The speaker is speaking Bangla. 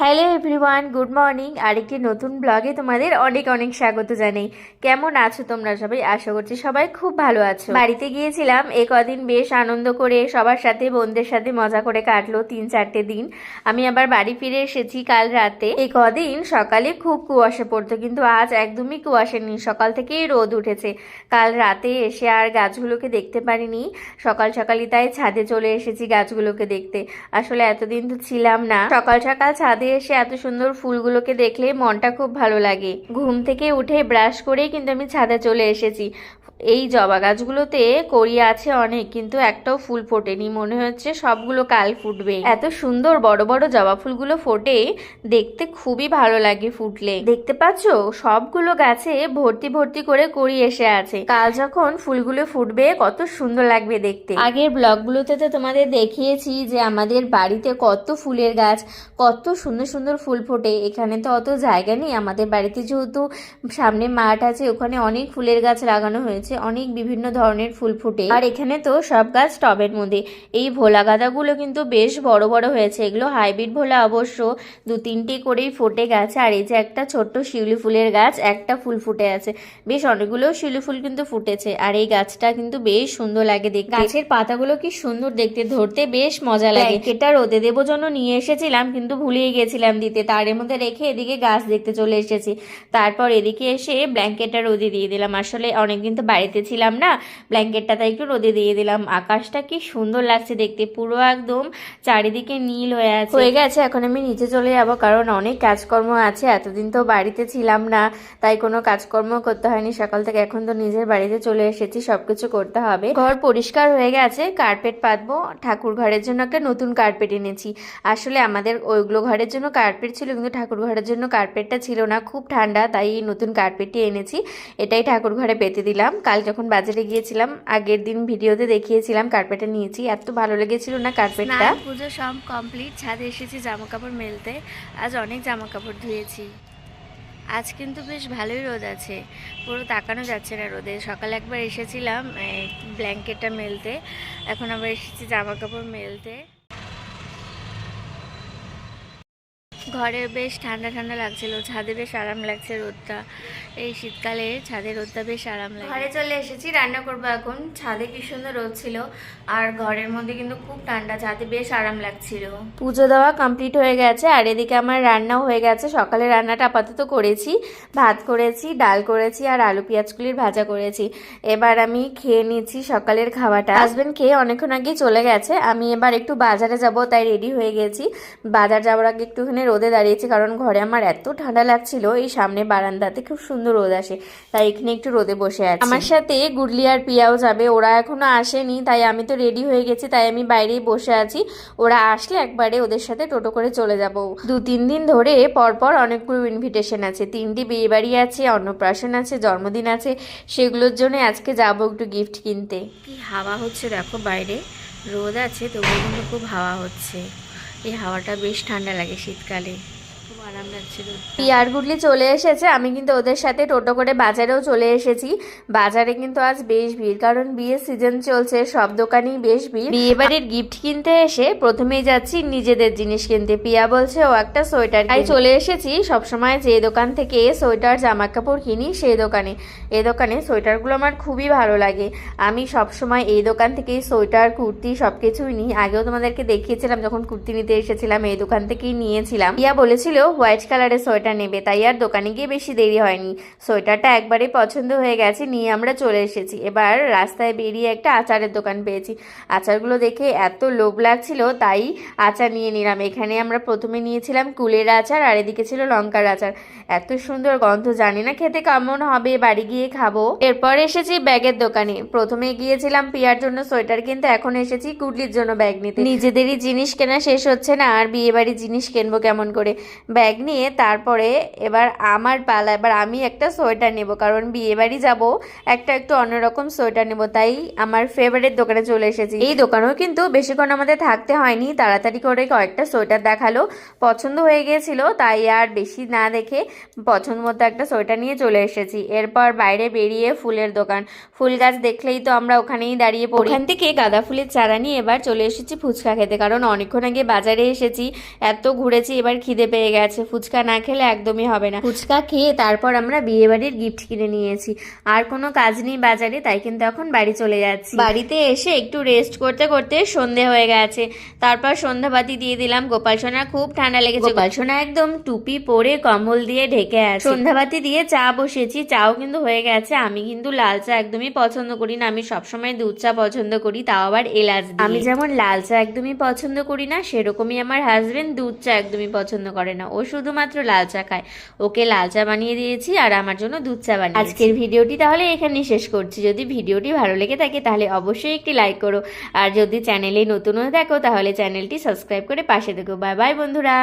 হ্যালো এভরিওয়ান গুড মর্নিং আরেকটি নতুন ব্লগে তোমাদের অনেক অনেক স্বাগত জানাই। কেমন আছো তোমরা সবাই? আশা করছি সবাই খুব ভালো আছো। বাড়িতে গিয়েছিলাম, এ কদিন বেশ আনন্দ করে, সবার সাথে, বোনদের সাথে মজা করে কাটলো তিন চারটে দিন। আমি আবার বাড়ি ফিরে এসেছি কাল রাতে। এই কদিন সকালে খুব কুয়াশা পড়তো, কিন্তু আজ একদমই কুয়াশা নেই। সকাল থেকেই রোদ উঠেছে। কাল রাতে এসে আর গাছগুলোকে দেখতে পারিনি। সকাল সকালই তাই ছাদে চলে এসেছি গাছগুলোকে দেখতে। আসলে এতদিন তো ছিলাম না। সকাল সকাল ছাদে এসে এত সুন্দর ফুলগুলোকে দেখলে মনটা খুব ভালো লাগে। ঘুম থেকে উঠে ব্রাশ করেই কিন্তু আমি ছাদে চলে এসেছি। এই জবা গাছগুলোতে কড়ি আছে অনেক, কিন্তু একটাও ফুল ফোটেনি। মনে হচ্ছে সবগুলো কাল ফুটবে। এত সুন্দর বড় বড় জবা ফুলগুলো ফোটে, দেখতে খুবই ভালো লাগে ফুটলে। দেখতে পাচ্ছ? সবগুলো গাছে ভর্তি ভর্তি করে কড়ি এসে আছে। কাল যখন ফুলগুলো ফুটবে, কত সুন্দর লাগবে দেখতে। আগের ব্লগগুলোতে তো তোমাদের দেখিয়েছি যে আমাদের বাড়িতে কত ফুলের গাছ, কত সুন্দর সুন্দর ফুল ফোটে। এখানে তো অত জায়গা নেই। আমাদের বাড়িতে যেহেতু সামনে মাঠ আছে, ওখানে অনেক ফুলের গাছ লাগানো হয়েছে। অনেক বিভিন্ন ধরনের ফুল ফুটে। আর এখানে তো সব গাছ টবের মধ্যে। এই ভোলা গাঁদাগুলো কিন্তু বেশ বড় বড় হয়েছে। এগুলো হাইব্রিড ভোলা অবশ্য দু তিনটে করেই ফুটে গেছে। আর এই যে একটা ছোট্ট শিউলি ফুলের গাছ, একটা ফুল ফুটে আছে। বেশ অনেকগুলো শিউলি ফুল কিন্তু ফুটেছে। আর এই গাছটা কিন্তু বেশ সুন্দর লাগে দেখতে। গাছের পাতাগুলো কি সুন্দর দেখতে, ধরতে বেশ মজা লাগে। এটা রোদে দেবো জন্য নিয়ে এসেছিলাম, কিন্তু ভুলিয়ে গেছিলাম দিতে। তারের মধ্যে রেখে এদিকে গাছ দেখতে চলে এসেছি। তারপর এদিকে এসে ব্ল্যাঙ্কেটটা রোদে দিয়ে দিলাম। আসলে অনেকদিন তো বাড়িতে ছিলাম না। ব্ল্যাঙ্কেটটা তাই একটু রোদে দিয়ে দিলাম। আকাশটা কি সুন্দর লাগছে দেখতে, পুরো একদম চারিদিকে নীল হয়ে আছে। হয়ে গেছে, এখন আমি নিচে চলে যাব কারণ অনেক কাজকর্ম আছে। এতদিন তো বাড়িতে ছিলাম না, তাই কোনো কাজকর্ম করতে হয়নি। সকাল থেকে এখন তো নিজের বাড়িতে চলে এসেছি, সবকিছু করতে হবে। ঘর পরিষ্কার হয়ে গেছে কার্পেট পাতবো। ঠাকুর ঘরের জন্য একটা নতুন কার্পেট এনেছি। আসলে আমাদের ওইগুলো ঘরের জন্য কার্পেট ছিল, কিন্তু ঠাকুর ঘরের জন্য কার্পেটটা ছিল না। খুব ঠান্ডা, তাই নতুন কার্পেটটি এনেছি। এটাই ঠাকুর ঘরে পেতে দিলাম। কাল যখন বাজারে গিয়েছিলাম, আগের দিন ভিডিওতে দেখিয়েছিলাম কার্পেটটা নিয়েছি। এত ভালো লেগেছিল না কার্পেটটা পুজো সব কমপ্লিট ছাদে এসেছি জামা কাপড় মেলতে। আজ অনেক জামা কাপড় ধুয়েছি। আজ কিন্তু বেশ ভালোই রোদ আছে। পুরো তাকানো যাচ্ছে না রোদে। সকালে একবার এসেছিলাম ব্ল্যাঙ্কেটটা মেলতে। এখন আবার এসেছি জামা কাপড় মেলতে। ঘরে বেশ ঠান্ডা ঠান্ডা লাগছিল ছাদে বেশ আরাম লাগছে রোদটা। এই শীতকালে ছাদে রোদটা বেশ আরাম লাগে। ঘরে চলে এসেছি রান্না করব এখন। ছাদে কি সুন্দর রোদ ছিল আর ঘরের মধ্যে কিন্তু খুব ঠান্ডা ছাদে বেশ আরাম লাগছিল। পুজো দেওয়া কমপ্লিট হয়ে গেছে আর এদিকে আমার রান্নাও হয়ে গেছে। সকালে রান্নাটা আপাতত করেছি ভাত করেছি ডাল করেছি আর আলু পেঁয়াজগুলির ভাজা করেছি। এবার আমি খেয়ে নিচ্ছি সকালের খাওয়াটা হাজবেন্ড খেয়ে অনেকক্ষণ আগে চলে গেছে আমি এবার একটু বাজারে যাব তাই রেডি হয়ে গেছি। বাজার যাওয়ার আগে একটুখানি রোদে দাঁড়িয়েছি কারণ ঘরে আমার এত ঠান্ডা লাগছিল এই সামনে বারান্দাতে খুব সুন্দর রোদ আসে তাই এখানে একটু রোদে বসে আছি। আমার সাথে গুডলি আর পিয়াও যাবে ওরা এখনও আসেনি তাই আমি তো রেডি হয়ে গেছি তাই আমি বাইরেই বসে আছি। ওরা আসলে একবারে ওদের সাথে টোটো করে চলে যাব। দু তিন দিন ধরে পরপর অনেকগুলো ইনভিটেশন আছে তিনটি বিয়ে বাড়ি আছে অন্নপ্রাশন আছে জন্মদিন আছে সেগুলোর জন্য আজকে যাব একটু গিফট কিনতে। কি হাওয়া হচ্ছে দেখো বাইরে রোদ আছে তবুও কিন্তু খুব হাওয়া হচ্ছে। এই হাওয়াটা বেশ ঠান্ডা লাগে শীতকালে। খুব আরাম লাগছে পিয়ার গুডলি চলে এসেছে। আমি কিন্তু ওদের সাথে টোটো করে বাজারেও চলে এসেছি। বাজারে কিন্তু আজ বেশ ভিড় কারণ বিয়ের সিজন চলছে সব দোকানেই বেশ ভিড়। বিয়ে বাড়ির গিফট কিনতে এসে প্রথমেই যাচ্ছি নিজেদের জিনিস কিনতে। পিয়া বলছে ও একটা সোয়েটার তাই চলে এসেছি সবসময় যে দোকান থেকে সোয়েটার জামা কাপড় কিনি সেই দোকানে। এই দোকানে সোয়েটারগুলো আমার খুবই ভালো লাগে। আমি সবসময় এই দোকান থেকেই সোয়েটার কুর্তি সব কিছুই নিই। আগেও তোমাদেরকে দেখিয়েছিলাম যখন কুর্তি নিতে এসেছিলাম এই দোকান থেকেই নিয়েছিলাম। পিয়া বলেছিল হোয়াইট কালারের সোয়েটার নেবে, তাই আর দোকানে গিয়ে বেশি দেরি হয়নি। সোয়েটারটা একবারে পছন্দ হয়ে গেছে, নিয়ে আমরা চলে এসেছি। এবার রাস্তায় বেরিয়ে একটা আচারের দোকান পেয়েছি। আচারগুলো দেখে এত লোভ লাগছিল, তাই আচার নিয়ে নিলাম। এখানে আমরা প্রথমে নিয়েছিলাম কুলের আচার, আর এদিকে ছিল লঙ্কার আচার। এত সুন্দর গন্ধ, জানি না খেতে কেমন হবে, বাড়ি গিয়ে খাব। এরপর এসেছি ব্যাগের দোকানে। প্রথমে গিয়েছিলাম পিয়ার জন্য সোয়েটার কিনতে, এখন এসেছি কুটলির জন্য ব্যাগ নিতে। নিজেদেরই জিনিস কেনা শেষ হচ্ছে না, আর বিয়ে বাড়ির জিনিস কিনবো কেমন করে? ব্যাগ নিয়ে তারপরে এবার আমার পালা, এবার আমি একটা সোয়েটার নেব, কারণ বিয়ে বাড়ি যাব, একটা একটু অন্যরকম সোয়েটার নেব, তাই আমার ফেভারিট দোকানে চলে এসেছি। এই দোকানেও কিন্তু বেশিক্ষণ আমাদের থাকতে হয়নি, তাড়াতাড়ি করে কয়েকটা সোয়েটার দেখাল, পছন্দ হয়ে গিয়েছিল, তাই আর বেশি না দেখে পছন্দ মতো একটা সোয়েটার নিয়ে চলে এসেছি। এরপর বাইরে বেরিয়ে ফুলের দোকান, ফুল গাছ দেখলেই তো আমরা ওখানেই দাঁড়িয়ে পড়ি। ওখান থেকে গাঁদা ফুলের চারা নিয়ে এবার চলে এসেছি ফুচকা খেতে, কারণ অনেকক্ষণ আগে বাজারে এসেছি, এত ঘুরেছি, এবার খিদে পেয়ে গেছে ফুচকা না খেলে একদমই হবে না। ফুচকা খেয়ে তারপর আমরা বিয়ে বাড়ির গিফট কিনে নিয়েছি। আর কোনো কাজ নেই বাজারে, তাই কিন্তু এখন বাড়ি চলে যাচ্ছি। বাড়িতে এসে একটু রেস্ট করতে করতে সন্ধে হয়ে গেছে। তারপর সন্ধ্যাবাতি দিয়ে দিলাম। গোপাল সোনার খুব ঠান্ডা লেগেছে। গোপাল সোনা একদম টুপি পরে কম্বল দিয়ে ঢেকে আছে। সন্ধ্যাবাতি দিয়ে চা বসেছি। চাও কিন্তু হয়ে গেছে। আমি কিন্তু লাল চা একদমই পছন্দ করি না। আমি সবসময় দুধ চা পছন্দ করি, তাও আবার এলাচ আমি যেমন লাল চা একদমই পছন্দ করি না, সেরকমই আমার হাজবেন্ড দুধ চা একদমই পছন্দ করে না। ও শুধুমাত্র লাল চা খায়। ওকে লাল চা বানিয়ে দিয়েছি আর আমার জন্য দুধ চা বানিয়ে আজকের ভিডিওটি তাহলে এখানেই শেষ করছি। যদি ভিডিওটি ভালো লেগে থাকে তাহলে অবশ্যই একটি লাইক করো। আর যদি চ্যানেলে নতুন হয়ে থাকো তাহলে চ্যানেলটি সাবস্ক্রাইব করে পাশে দেখো বাই বাই বন্ধুরা।